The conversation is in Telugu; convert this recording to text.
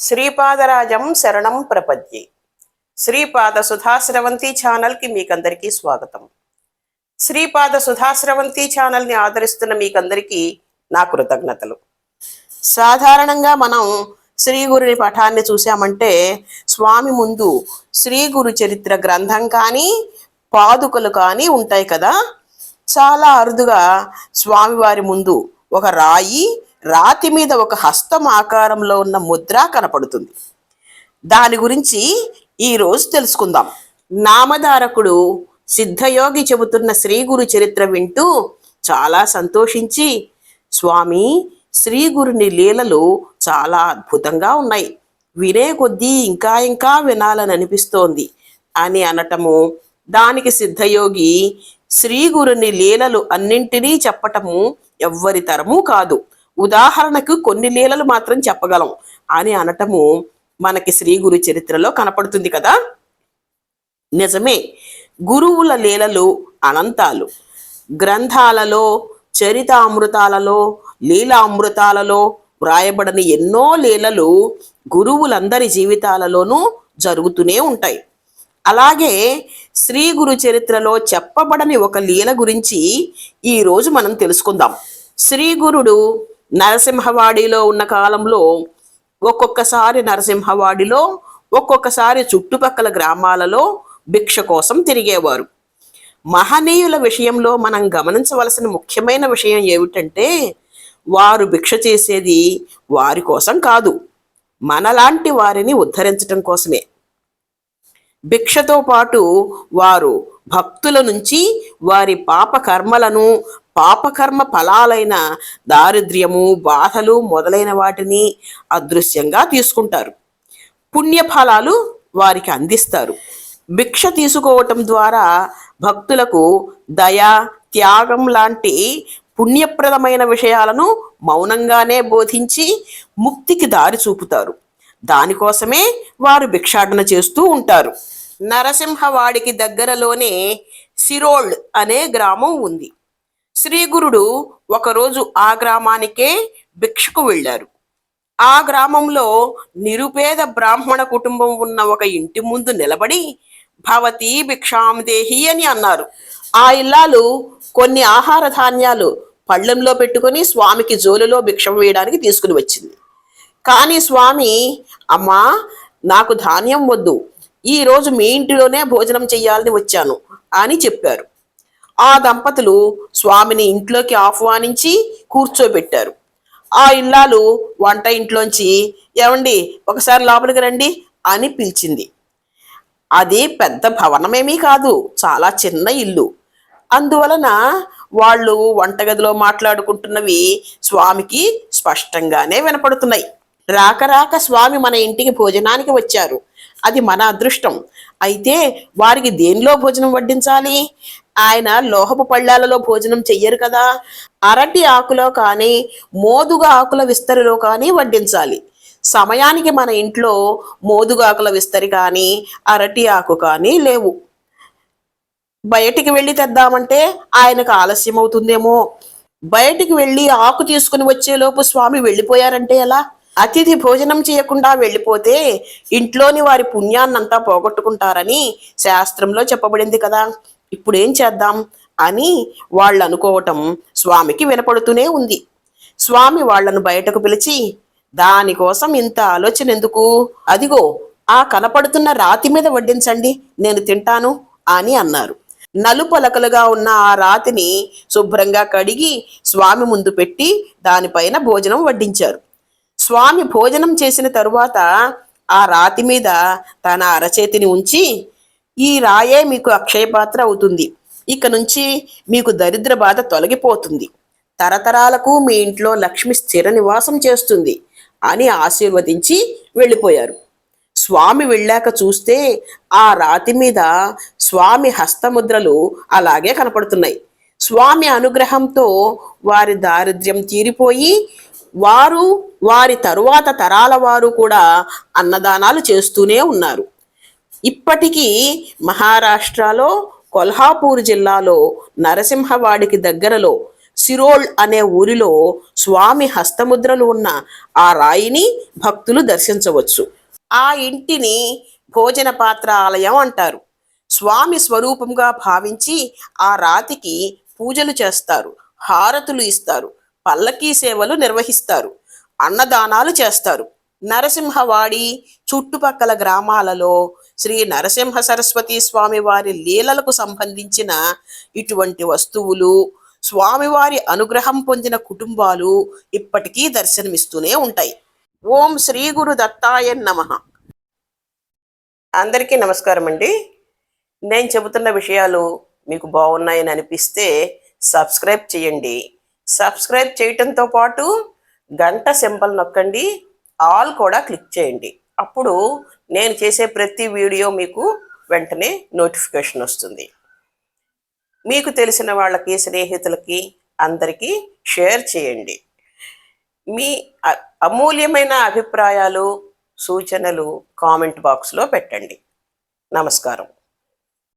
శ్రీపాదరాజం శరణం ప్రపద్యే. శ్రీపాద సుధాశ్రవంతి ఛానల్కి మీకందరికీ స్వాగతం. శ్రీపాద సుధాశ్రవంతి ఛానల్ని ఆదరిస్తున్న మీకందరికీ నా కృతజ్ఞతలు. సాధారణంగా మనం శ్రీ గురుని పఠాన్ని చూసామంటే స్వామి ముందు శ్రీ గురు చరిత్ర గ్రంథం కానీ పాదుకలు కానీ ఉంటాయి కదా. చాలా అరుదుగా స్వామివారి ముందు ఒక రాయి రాతి మీద ఒక హస్తం ఆకారంలో ఉన్న ముద్ర కనపడుతుంది. దాని గురించి ఈరోజు తెలుసుకుందాం. నామధారకుడు సిద్ధయోగి చెబుతున్న శ్రీ గురు చరిత్ర వింటూ చాలా సంతోషించి స్వామి శ్రీ గురుని లీలలు చాలా అద్భుతంగా ఉన్నాయి. వినే కొద్దీ ఇంకా ఇంకా వినాలని అనిపిస్తోంది అని అనటము దానికి సిద్ధయోగి శ్రీ గురుని లీలలు అన్నింటినీ చెప్పటము ఎవ్వరి తరము కాదు. ఉదాహరణకు కొన్ని లీలలు మాత్రం చెప్పగలం. అని అనటము మనకి శ్రీ గురు చరిత్రలో కనపడుతుంది కదా? నిజమే. గురువుల లీలలు అనంతాలు. గ్రంథాలలో చరితామృతాలలో లీలామృతాలలో వ్రాయబడని ఎన్నో లీలలు గురువులందరి జీవితాలలోనూ జరుగుతూనే ఉంటాయి. అలాగే శ్రీ గురు చరిత్రలో చెప్పబడని ఒక లీల గురించి ఈరోజు మనం తెలుసుకుందాం. శ్రీ గురుడు నరసింహవాడిలో ఉన్న కాలంలో ఒక్కొక్కసారి నరసింహవాడిలో ఒక్కొక్కసారి చుట్టుపక్కల గ్రామాలలో భిక్ష కోసం తిరిగేవారు. మహనీయుల విషయంలో మనం గమనించవలసిన ముఖ్యమైన విషయం ఏమిటంటే వారు భిక్ష చేసేది వారి కోసం కాదు మనలాంటి వారిని ఉద్ధరించటం కోసమే. భిక్షతో పాటు వారు భక్తుల నుంచి వారి పాప కర్మలను పాపకర్మ ఫలాలైన దారిద్ర్యము బాధలు మొదలైన వాటిని అదృశ్యంగా తీసుకుంటారు. పుణ్యఫలాలు వారికి అందిస్తారు. భిక్ష తీసుకోవటం ద్వారా భక్తులకు దయ త్యాగం లాంటి పుణ్యప్రదమైన విషయాలను మౌనంగానే బోధించి ముక్తికి దారి చూపుతారు. దానికోసమే వారు భిక్షాటన చేస్తూ ఉంటారు. నరసింహవాడికి దగ్గరలోనే సిరోళ్ అనే గ్రామం ఉంది. శ్రీగురుడు ఒకరోజు ఆ గ్రామానికే భిక్షకు వెళ్ళారు. ఆ గ్రామంలో నిరుపేద బ్రాహ్మణ కుటుంబం ఉన్న ఒక ఇంటి ముందు నిలబడి భవతి భిక్షాం దేహి అని అన్నారు. ఆ ఇల్లాలు కొన్ని ఆహార ధాన్యాలు పళ్ళెంలో పెట్టుకొని స్వామికి జోలులో భిక్షం వేయడానికి తీసుకుని వచ్చింది. కానీ స్వామి అమ్మా నాకు ధాన్యం వద్దు. ఈరోజు మీ ఇంటిలోనే భోజనం చెయ్యాలని వచ్చాను అని చెప్పారు. ఆ దంపతులు స్వామిని ఇంట్లోకి ఆహ్వానించి కూర్చోబెట్టారు. ఆ ఇల్లాలు వంట ఇంట్లోంచి ఏమండి ఒకసారి లోపలికి రండి అని పిలిచింది. అది పెద్ద భవనమేమీ కాదు చాలా చిన్న ఇల్లు. అందువలన వాళ్ళు వంటగదిలో మాట్లాడుకుంటున్నవి స్వామికి స్పష్టంగానే వినపడుతున్నాయి. రాక రాక స్వామి మన ఇంటికి భోజనానికి వచ్చారు. అది మన అదృష్టం. అయితే వారికి దేనిలో భోజనం వడ్డించాలి? ఆయన లోహపు పళ్ళాలలో భోజనం చెయ్యరు కదా. అరటి ఆకులో కానీ మోదుగ ఆకుల విస్తరిలో కానీ వడ్డించాలి. సమయానికి మన ఇంట్లో మోదుగాకుల విస్తరి కానీ అరటి ఆకు కానీ లేవు. బయటికి వెళ్ళి తెద్దామంటే ఆయనకు ఆలస్యం అవుతుందేమో బయటికి వెళ్ళి ఆకు తీసుకుని వచ్చేలోపు స్వామి వెళ్ళిపోయారంటే ఎలా? అతిథి భోజనం చేయకుండా వెళ్ళిపోతే ఇంట్లోని వారి పుణ్యాన్నంతా పోగొట్టుకుంటారని శాస్త్రంలో చెప్పబడింది కదా. ఇప్పుడేం చేద్దాం అని వాళ్ళు అనుకోవటం స్వామికి వినపడుతూనే ఉంది. స్వామి వాళ్ళను బయటకు పిలిచి దానికోసం ఇంత ఆలోచన ఎందుకు అదిగో ఆ కనపడుతున్న రాతి మీద వడ్డించండి నేను తింటాను అని అన్నారు. నలుపలకలుగా ఉన్న ఆ రాతిని శుభ్రంగా కడిగి స్వామి ముందు పెట్టి దానిపైన భోజనం వడ్డించారు. స్వామి భోజనం చేసిన తరువాత ఆ రాతి మీద తన అరచేతిని ఉంచి ఈ రాయే మీకు అక్షయపాత్ర అవుతుంది. ఇక నుంచి మీకు దరిద్ర బాధ తొలగిపోతుంది. తరతరాలకు మీ ఇంట్లో లక్ష్మి స్థిర నివాసం చేస్తుంది అని ఆశీర్వదించి వెళ్ళిపోయారు. స్వామి వెళ్ళాక చూస్తే ఆ రాతి మీద స్వామి హస్తముద్రలు అలాగే కనపడుతున్నాయి. స్వామి అనుగ్రహంతో వారి దారిద్ర్యం తీరిపోయి వారు వారి తరువాత తరాల వారు కూడా అన్నదానాలు చేస్తూనే ఉన్నారు. ఇప్పటికీ మహారాష్ట్రలో కొల్హాపూర్ జిల్లాలో నరసింహవాడికి దగ్గరలో సిరోల్ అనే ఊరిలో స్వామి హస్తముద్రలు ఉన్న ఆ రాయిని భక్తులు దర్శించవచ్చు. ఆ ఇంటిని భోజన పాత్ర ఆలయం అంటారు. స్వామి స్వరూపంగా భావించి ఆ రాతికి పూజలు చేస్తారు హారతులు ఇస్తారు పల్లకీ సేవలు నిర్వహిస్తారు అన్నదానాలు చేస్తారు. నరసింహవాడి చుట్టుపక్కల గ్రామాలలో శ్రీ నరసింహ సరస్వతి స్వామి వారి లీలలకు సంబంధించిన ఇటువంటి వస్తువులు స్వామివారి అనుగ్రహం పొందిన కుటుంబాలు ఇప్పటికీ దర్శనమిస్తూనే ఉంటాయి. ఓం శ్రీ గురు దత్తాయ నమః. అందరికీ నమస్కారం అండి. నేను చెబుతున్న విషయాలు మీకు బాగున్నాయని అనిపిస్తే సబ్స్క్రైబ్ చేయండి. సబ్స్క్రైబ్ చేయటంతో పాటు గంట సింబల్ నొక్కండి. ఆల్ కూడా క్లిక్ చేయండి. అప్పుడు నేను చేసే ప్రతి వీడియో మీకు వెంటనే నోటిఫికేషన్ వస్తుంది. మీకు తెలిసిన వాళ్ళకి స్నేహితులకి అందరికీ షేర్ చేయండి. మీ అమూల్యమైన అభిప్రాయాలు సూచనలు కామెంట్ బాక్స్లో పెట్టండి. నమస్కారం.